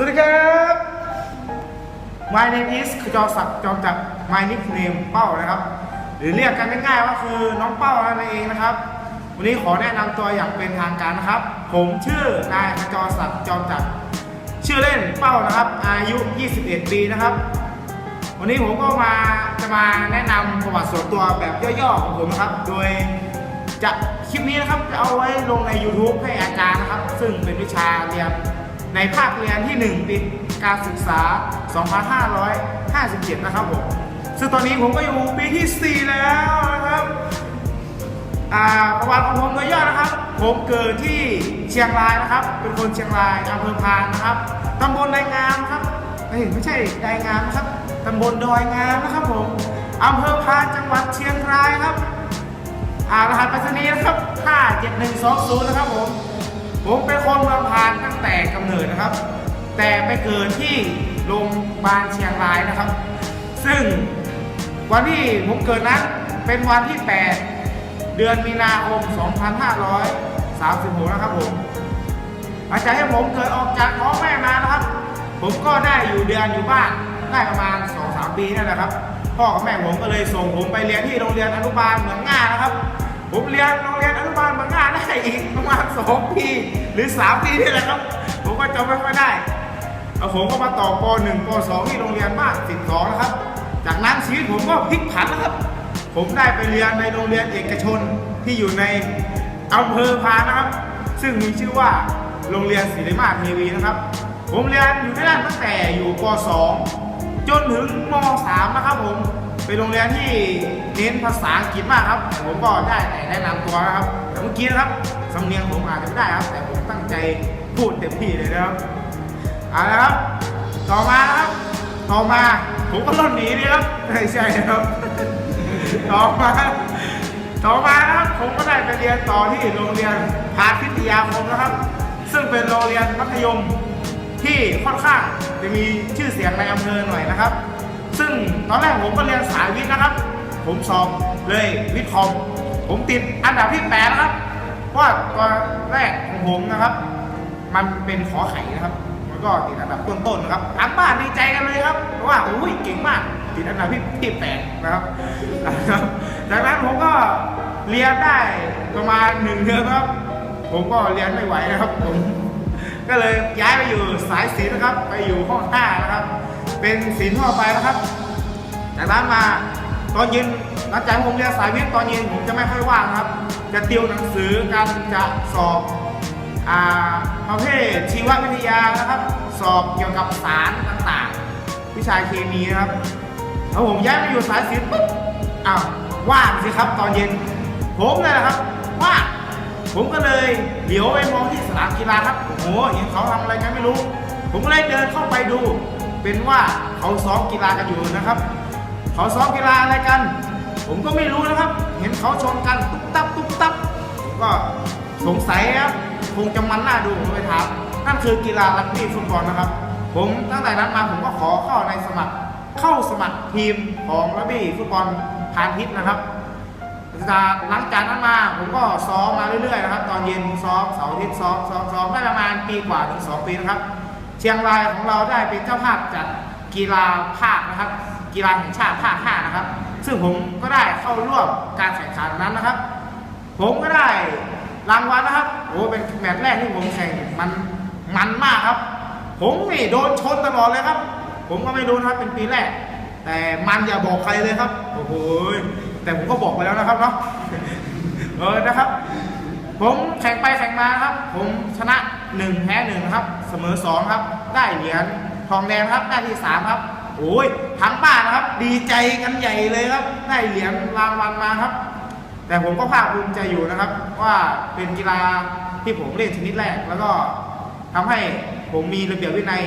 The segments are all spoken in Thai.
สวัสดีครับ My name is ขจรศักดิ์จอมจักร My nickname เป้านะครับ หรือเรียกกันง่ายๆว่าคือน้องเป้านั่นเองนะครับ วันนี้ขอแนะนำตัวอย่างเป็นทางการนะครับ ผมชื่อนายขจรศักดิ์จอมจักรชื่อเล่นเป้านะครับ อายุ 21 ปีนะครับ วันนี้ผมก็มาจะมาแนะนำประวัติส่วนตัวแบบย่อๆของผมนะครับ โดยจะคลิปนี้นะครับจะเอาไว้ลงใน YouTube ให้อาจารย์นะครับ ซึ่งเป็นวิชาเรียน ในภาคเรียนที่ 1 ปีการศึกษา 2557 นะครับผม ซึ่งตอนนี้ผมก็อยู่ปีที่ 4 แล้วนะครับ ประวัติของผมโดยย่อนะครับ ผมเกิดที่เชียงรายนะครับ เป็นคนเชียงรายอำเภอพานนะครับ ตำบลไดงามครับไม่ใช่ไดงามนะครับ ตำบลดอยงามนะครับผม อำเภอพานจังหวัดเชียงรายครับอ่ารหัสไปรษณีย์นะครับ 57120 นะครับผม ผมเป็นคนเมืองพานตั้งแต่กำเนิดนะครับ แต่ไปเกิดที่โรงพยาบาลเชียงรายนะครับ ซึ่งวันที่ผมเกิดนั้นเป็นวันที่ 8 เดือนมีนาคม 2536 นะครับผมหลังจากที่ผมเกิดออกจากท้องแม่มานะครับ ผมก็ได้อยู่เดือนอยู่บ้านได้ประมาณ 2-3 ปีนั่นแหละครับ พ่อกับแม่ผมก็เลยส่งผมไปเรียนที่โรงเรียนอนุบาลเมืองง่านะครับ ผมเรียนโรงเรียนอนุบาลเมืองง่าได้อีกประมาณ2ปีหรือ3ปีนี่แหละครับ ผมก็จำไม่ค่อยได้แล้วผมก็มาต่อป .1 ป .2 ที่โรงเรียนบ้าน12นะครับ จากนั้นชีวิตผมก็พลิกผันนะครับ ผมได้ไปเรียนในโรงเรียนเอกชนที่อยู่ในอำเภอพานนะครับ ซึ่งมีชื่อว่าโรงเรียนศิริมาเทวีนะครับ ผมเรียนอยู่ที่นั่นตั้งแต่อยู่ป .2 จนถึงม .3 นะครับผม เป็นโรงเรียนที่เน้นภาษาอังกฤษมากครับ ผมก็ได้แต่แนะนำตัวนะครับ แต่เมื่อกี้นะครับสำเนียงผมอาจจะไม่ได้ครับ แต่ผมตั้งใจพูดเต็มที่เลยนะครับเอาละครับ ต่อมาครับ ต่อมาผมก็ล่นหนีดีครับไม่ใช่ครับ ต่อมาต่อมาครับผมก็ได้ไปเรียนต่อที่โรงเรียนพาพิทยาคมนะครับ ซึ่งเป็นโรงเรียนมัธยมที่ค่อนข้างจะมีชื่อเสียงในอำเภอหน่อยนะครับ ซึ่งตอนแรกผมก็เรียนสายวิทย์นะครับ ผมสอบเลยวิทย์คอม ผมติดอันดับที่แปดนะครับเพราะตอนแรกของผมนะครับ มันเป็นขอไข่นะครับมันก็ติดอันดับต้นๆนะครับทางบ้านดีใจกันเลยครับว่าโอ้ยเก่งมากติดอันดับที่ที่แปดนะครับจากนั้นผมก็เรียนได้ประมาณหนึ่งเดือนครับ ผมก็เรียนไม่ไหวนะครับผมก็เลยย้ายไปอยู่สายศิลป์นะครับ ไปอยู่ห้องห้านะครับ เป็นศิลป์ทั่วไปนะครับ จากนั้นมาตอนเย็นหลังจากผมเรียนสายวิทย์ตอนเย็นผมจะไม่ค่อยว่างครับ จะติวหนังสือกันจะสอบอ่าประเภทชีววิทยานะครับ สอบเกี่ยวกับสารต่างๆ วิชาเคมีนะครับแล้วผมย้ายมาอยู่สายศิลป์ปุ๊บอ้าวว่างสิครับตอนเย็น ผมนี่นแหละครับว่างผมก็เลยเหลียวไปมองที่สนามกีฬาครับโอ้โหเห็นเขาทำอะไรกันไม่รู้ ผมก็เลยเดินเข้าไปดู เป็นว่าเขาซ้อมกีฬากันอยู่นะครับ เขาซ้อมกีฬาอะไรกัน ผมก็ไม่รู้นะครับ เห็นเขาชนกันตุ๊บตับตุ๊บตับผมก็สงสัยครับคงจะมันหน่าดูผมไปถามนั่นคือกีฬารักบี้ฟุตบอลนะครับ ผมตั้งแต่นั้นมาผมก็ขอเข้าในสมัครเข้าสมัครทีมของรักบี้ฟุตบอลพานทิพย์นะครับจากหลังจากนั้นมาผมก็ซ้อมมาเรื่อยๆนะครับ ตอนเย็นซ้อมเสาร์อาทิตย์ซ้อมซ้อมซ้อมได้ประมาณปีกว่าถึงสองปีนะครับ เชียงรายของเราได้เป็นเจ้าภาพจัดกีฬาภาคนะครับ กีฬาแห่งชาติภาค5นะครับ ซึ่งผมก็ได้เข้าร่วมการแข่งขันนั้นนะครับ ผมก็ได้รางวัลนะครับโอ้เป็นแมตช์แรกที่ผมแข่งมันมันมากครับ ผมนี่โดนชนตลอดเลยครับ ผมก็ไม่รู้นะครับเป็นปีแรก แต่มันอย่าบอกใครเลยครับโอ้โหแต่ผมก็บอกไปแล้วนะครับเนาะเออนะครับ ผมแข่งไปแข่งมาครับ ผมชนะ 1แพ้1นะครับ เสมอ2ครับ ได้เหรียญทองแดงครับ ได้ที่3ครับ โอ้ยทั้งบ้านนะครับ ดีใจกันใหญ่เลยครับ ได้เหรียญรางวัลมาครับ แต่ผมก็ภาคภูมิใจอยู่นะครับ ว่าเป็นกีฬาที่ผมเล่นชนิดแรก แล้วก็ทำให้ผมมีระเบียบวินัย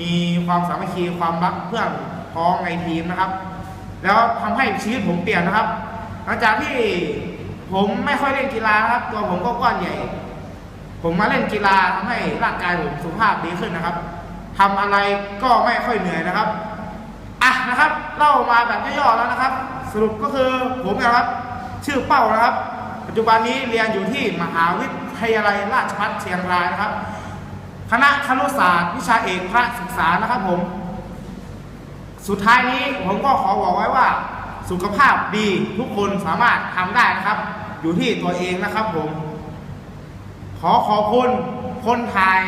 มีความสามัคคีความรักเพื่อนพ้องในทีมนะครับ แล้วทำให้ชีวิตผมเปลี่ยนนะครับ หลังจากที่ผมไม่ค่อยเล่นกีฬานะครับ ตัวผมก็ก้อนใหญ่ ผมมาเล่นกีฬาทำให้ร่างกายผมสุขภาพดีขึ้นนะครับทำอะไรก็ไม่ค่อยเหนื่อยนะครับอะนะครับเล่ามาแบบย่อๆแล้วนะครับ สรุปก็คือผมนะครับ ชื่อเป้านะครับ ปัจจุบันนี้เรียนอยู่ที่มหาวิทยาลัยราชภัฏเชียงรายนะครับ คณะครุศาสตร์ วิชาเอกพระศึกษานะครับผม สุดท้ายนี้ผมก็ขอบอกไว้ว่า สุขภาพดีทุกคนสามารถทำได้นะครับ อยู่ที่ตัวเองนะครับผม ขอขอบคุณคนถ่าย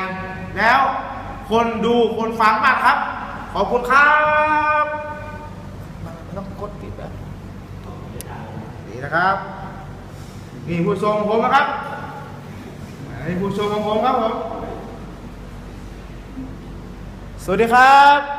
แล้วคนดูคนฟังมากครับ ขอบคุณครับต้องกดติดแบบนี่นะครับนี่ผู้ชมของผมนะครับนี่ผู้ชมของผมครับผมสวัสดีครับ